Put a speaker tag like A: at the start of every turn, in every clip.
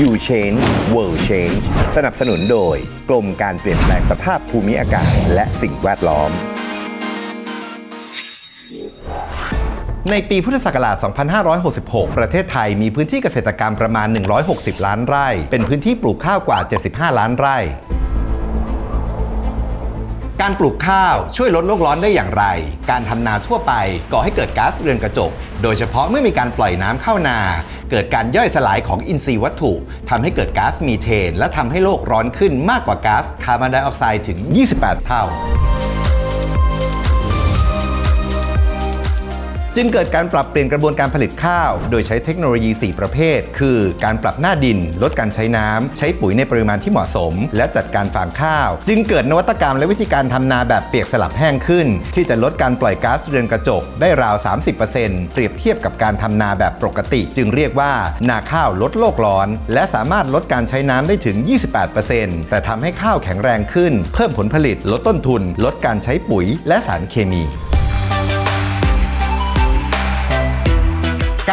A: You Change World Change สนับสนุนโดย กรมการเปลี่ยนแปลงสภาพภูมิอากาศและสิ่งแวดล้อม
B: ในปีพุทธศักราช 2566 ประเทศไทยมีพื้นที่เกษตรกรรมประมาณ 160 ล้านไร่ เป็นพื้นที่ปลูกข้าวกว่า 75 ล้านไร่ การปลูกข้าวช่วยลดโลกร้อนได้อย่างไร การทำนาทั่วไปก่อให้เกิดก๊าซเรือนกระจก โดยเฉพาะเมื่อมีการปล่อยน้ำเข้านา เกิดการย่อยสลายของอินทรีย์วัตถุทำให้เกิดก๊าซมีเทน และทำให้โลกร้อนขึ้นมากกว่าก๊าซคาร์บอนไดออกไซด์ถึง 28 เท่า จึงเกิดการปรับเปลี่ยนกระบวนการผลิตข้าว โดยใช้เทคโนโลยี 4 ประเภท คือการปรับหน้าดิน ลดการใช้น้ำใช้ปุ๋ยในปริมาณที่เหมาะสม และจัดการฟางข้าว จึงเกิดนวัตกรรมและวิธีการทำนาแบบเปียกสลับแห้งขึ้น ที่จะลดการปล่อยก๊าซเรือนกระจกได้ราว 30%เปรียบเทียบกับการทำนาแบบปกติ จึงเรียกว่านาข้าวลดโลกร้อน และสามารถลดการใช้น้ำได้ถึง 28%แต่ทำให้ข้าวแข็งแรงขึ้น เพิ่มผลผลิตลดต้นทุน ลดการใช้ปุ๋ยและสารเคมี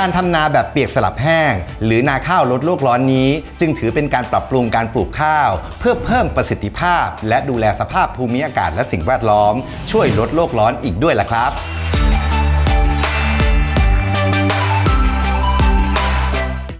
B: การทำนาแบบเปียกสลับแห้ง หรือนาข้าวลดโลกร้อนนี้ จึงถือเป็นการปรับปรุงการปลูกข้าว เพื่อเพิ่มประสิทธิภาพ และดูแลสภาพภูมิอากาศและสิ่งแวดล้อม ช่วยลดโลกร้อนอีกด้วยล่ะครับ